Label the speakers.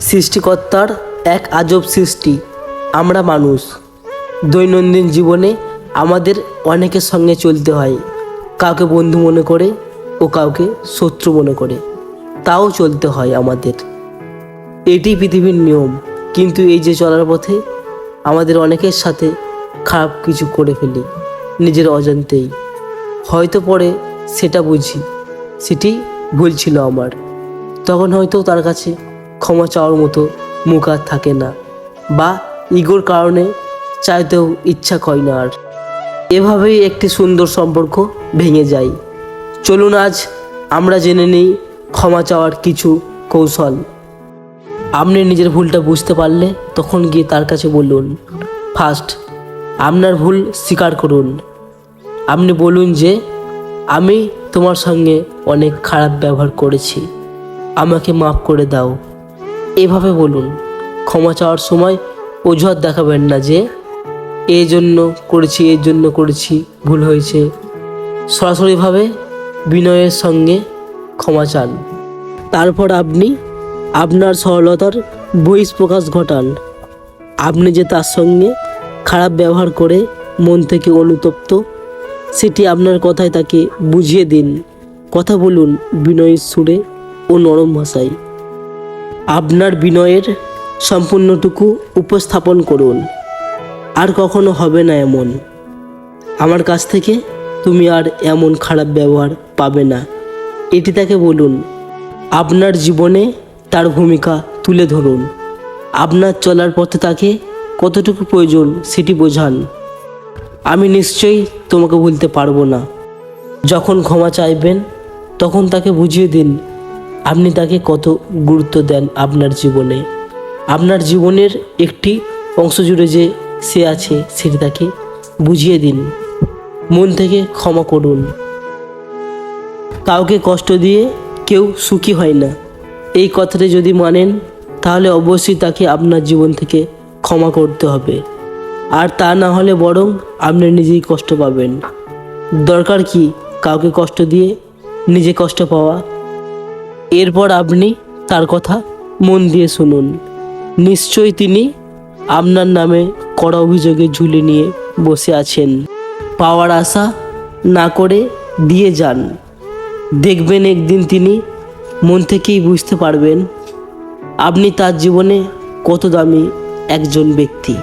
Speaker 1: সৃষ্টিকর্তার এক আজব সৃষ্টি। আমরা মানুষ। দৈনন্দিন জীবনে আমাদের অনেকের সঙ্গে চলতে হয়। কাউকে বন্ধু মনে করে ও কাউকে শত্রু মনে করে। তাও চলতে হয় আমাদের। এটি পৃথিবীর নিয়ম। কিন্তু এই যে চলার পথে আমাদের অনেকের সাথে খারাপ কিছু করে ফেলি, নিজের অজান্তেই। হয়তো পরে সেটা বুঝি, সেটি ভুল ছিল আমার। তখন হয়তো তার কাছে ক্ষমা চাওয়ার মতো মুখ আর থাকে না। বা ইগোর কারণে চাইতেও ইচ্ছা করে না আর। এভাবেই একটি সুন্দর সম্পর্ক ভেঙে যায়। চলুন আজ আমরা জেনে নিই ক্ষমা চাওয়ার কিছু কৌশল। আপনি নিজের ভুলটা বুঝতে পারলে তখন গিয়ে তার কাছে বলুন, ফার্স্ট, আপনার ভুল স্বীকার করুন। আপনি বলুন যে, আমি তোমার সঙ্গে অনেক খারাপ ব্যবহার করেছি। আমাকে মাফ করে দাও। এভাবে বলুন, ক্ষমা চাওয়ার সময় অজুহাত দেখাবেন না যে এই জন্য করেছি এর জন্য করেছি, ভুল হয়েছে। সরাসরিভাবে বিনয়ের সঙ্গে ক্ষমা চান। তারপর আপনি আপনার সরলতার বহিষ্প্রকাশ ঘটান। আপনি যে তার সঙ্গে খারাপ ব্যবহার করে মন থেকে অনুতপ্ত, সেটি আপনার কথায় তাকে বুঝিয়ে দিন। কথা বলুন বিনয়ের সুরে ও নরম ভাষায়। আপনার বিনয়ের সম্পূর্ণটুকু উপস্থাপন করুন। আর কখনো হবে না এমন। আমার কাছ থেকে তুমি আর এমন খারাপ ব্যবহার পাবে না। এটি তাকে বলুন, আপনার জীবনে তার ভূমিকা তুলে ধরুন। আপনার চলার পথে তাকে কতটুকু প্রয়োজন সেটি বোঝান। আমি নিশ্চয়ই তোমাকে ভুলতে পারব না। যখন ক্ষমা চাইবেন, তখন তাকে বুঝিয়ে দিন আপনি তাকে কত গুরুত্ব দেন আপনার জীবনে? আপনার জীবনের একটি অংশ জুড়ে যে সে আছে, সেটি তাকে বুঝিয়ে দিন। মন থেকে ক্ষমা করুন। কাউকে কষ্ট দিয়ে কেউ সুখী হয় না। এই কথাটা যদি মানেন, তাহলে অবশ্যই তাকে আপনার জীবন থেকে ক্ষমা করতে হবে। আর তা না হলে বরং আপনি নিজেই কষ্ট পাবেন। দরকার কি কাউকে কষ্ট দিয়ে নিজে কষ্ট পাওয়া? এরপর আপনি তার কথা মন দিয়ে শুনুন। নিশ্চয়ই তিনি আপনার নামে কড়া অভিযোগে ঝুলে নিয়ে বসে আছেন। পাওয়ার আশা না করে দিয়ে যান। দেখবেন একদিন তিনি মন থেকেই বুঝতে পারবেন, আপনি তার জীবনে কত দামি একজন ব্যক্তি।